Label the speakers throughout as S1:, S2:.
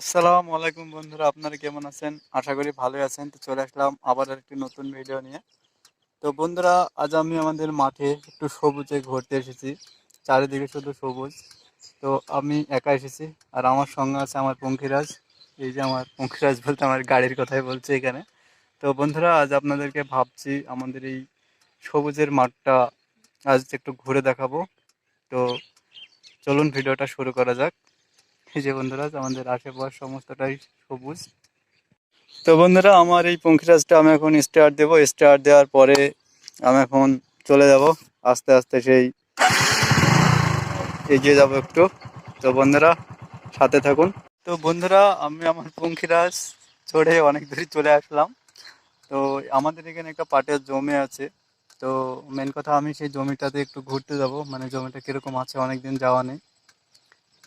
S1: আসসালামু আলাইকুম বন্ধুরা, আপনারা কেমন আছেন? আশা করি ভালোই আছেন। তো চলে আসলাম আবার একটি নতুন ভিডিও নিয়ে। তো বন্ধুরা, আজ আমি আমাদের মাঠে একটু সবুজে ঘুরতে এসেছি। চারিদিকে শুধু সবুজ। তো আমি একা এসেছি, আর আমার সঙ্গে আছে আমার পঙ্খিরাজ। এই যে আমার পঙ্খিরাজ বলতে আমার গাড়ির কথাই বলছে এখানে। তো বন্ধুরা, আজ আপনাদেরকে ভাবছি আমাদের এই সবুজের মাঠটা আজ একটু ঘুরে দেখাবো। তো চলুন ভিডিওটা শুরু করা যাক। এই যে বন্ধুরা, আমাদের আশেপাশ সমস্তটাই সবুজ। তো বন্ধুরা, আমার এই পঙ্খিরাজটা আমি এখন স্টার্ট দেবো। স্টার্ট দেওয়ার পরে আমি এখন চলে যাব। আস্তে আস্তে সেই এগিয়ে যাব একটু। তো বন্ধুরা, সাথে থাকুন। তো বন্ধুরা, আমি আমার পঙ্খিরাজ চড়ে অনেক দূরে চলে আসলাম। তো আমাদের এখানে একটা পাটের জমি আছে। তো মেন কথা আমি সেই জমিটাতে একটু ঘুরতে যাব। মানে জমিটা কীরকম আছে, অনেকদিন যাওয়া নেই।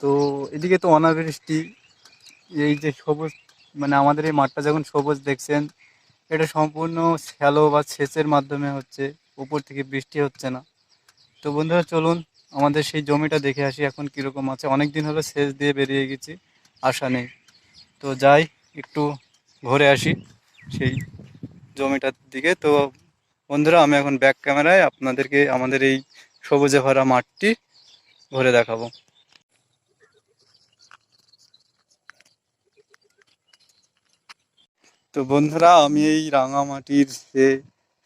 S1: তো এদিকে তো অনাবৃষ্টি, এই যে সবুজ মানে আমাদের এই মাঠটা যখন সবুজ দেখছেন, এটা সম্পূর্ণ শ্যালো বা সেচের মাধ্যমে হচ্ছে, উপর থেকে বৃষ্টি হচ্ছে না। তো বন্ধুরা চলুন, আমাদের সেই জমিটা দেখে আসি এখন কীরকম আছে। অনেক দিন হলো সেচ দিয়ে বেরিয়ে গেছি, আশা নেই। তো যাই, একটু ঘুরে আসি সেই জমিটার দিকে। তো বন্ধুরা, আমি এখন ব্যাক ক্যামেরায় আপনাদেরকে আমাদের এই সবুজে ভরা মাঠটি ঘুরে দেখাবো। তো বন্ধুরা, আমি এই রাঙামাটির যে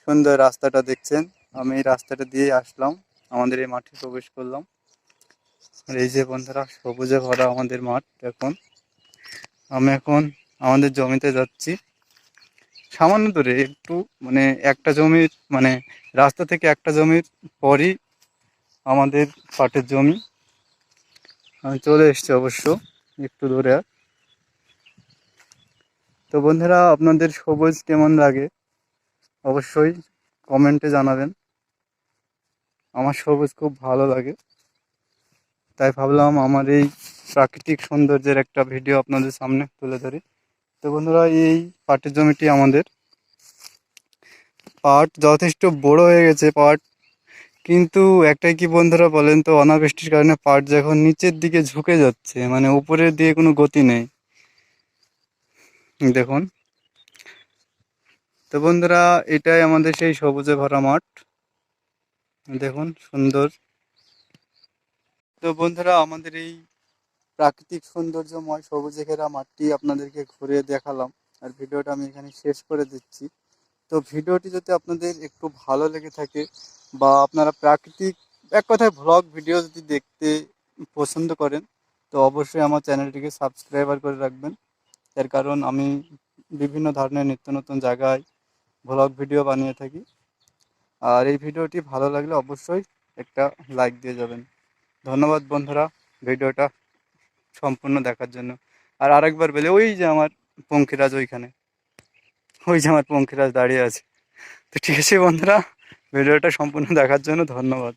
S1: সুন্দর রাস্তাটা দেখছেন, আমি এই রাস্তাটা দিয়ে আসলাম। আমাদের এই মাঠে প্রবেশ করলাম। আর এই যে বন্ধুরা, সবুজে ভরা আমাদের মাঠ এখন। আমি এখন আমাদের জমিতে যাচ্ছি। সামান্য দূরে, একটু মানে একটা জমির মানে রাস্তা থেকে একটা জমির পরই আমাদের পাটের জমি। আমি চলে এসেছি অবশ্য, একটু দূরে আর। তো বন্ধুরা, আপনাদের সবুজ কেমন লাগে? অবশ্যই কমেন্টে জানাবেন। আমার সবুজ খুব ভালো লাগে। তাই ভাবলাম আমার এই প্রাকৃতিক সৌন্দর্যের একটা ভিডিও আপনাদের সামনে তুলে ধরি। তো বন্ধুরা, এই পাটের জমিটি আমাদের। পাট যথেষ্ট বড় হয়ে গেছে পাট। কিন্তু একটাই কি বন্ধুরা বলেন তো, অনাবৃষ্টির কারণে পাট যখন নিচের দিকে ঝুঁকে যাচ্ছে মানে উপরের দিকে কোনো গতি নেই। দেখুন। তো বন্ধুরা, এটাই আমাদের সেই সবুজে ভরা মাঠ। দেখুন, সুন্দর। তো বন্ধুরা, আমাদের এই প্রাকৃতিক সৌন্দর্যময় সবুজে ঘেরা মাঠটি আপনাদেরকে ঘুরে দেখালাম। আর ভিডিওটা আমি এখানে শেষ করে দিচ্ছি। তো ভিডিওটি যদি আপনাদের একটু ভালো লেগে থাকে বা আপনারা প্রাকৃতিক, এক কথায় ভ্লগ ভিডিও যদি দেখতে পছন্দ করেন, তো অবশ্যই আমার চ্যানেলটিকে সাবস্ক্রাইবার করে রাখবেন। এর কারণ আমি বিভিন্ন ধরনের নিত্য নতুন জায়গায় ভ্লগ ভিডিও বানিয়ে থাকি। আর এই ভিডিওটি ভালো লাগলে অবশ্যই একটা লাইক দিয়ে যাবেন। ধন্যবাদ বন্ধুরা ভিডিওটা সম্পূর্ণ দেখার জন্য। আর আরেকবার বলে, ওই যে আমার পঙ্খিরাজ ওইখানে। ওই যে আমার পঙ্খিরাজ দাঁড়িয়ে আছে। তো ঠিক আছে বন্ধুরা, ভিডিওটা সম্পূর্ণ দেখার জন্য ধন্যবাদ।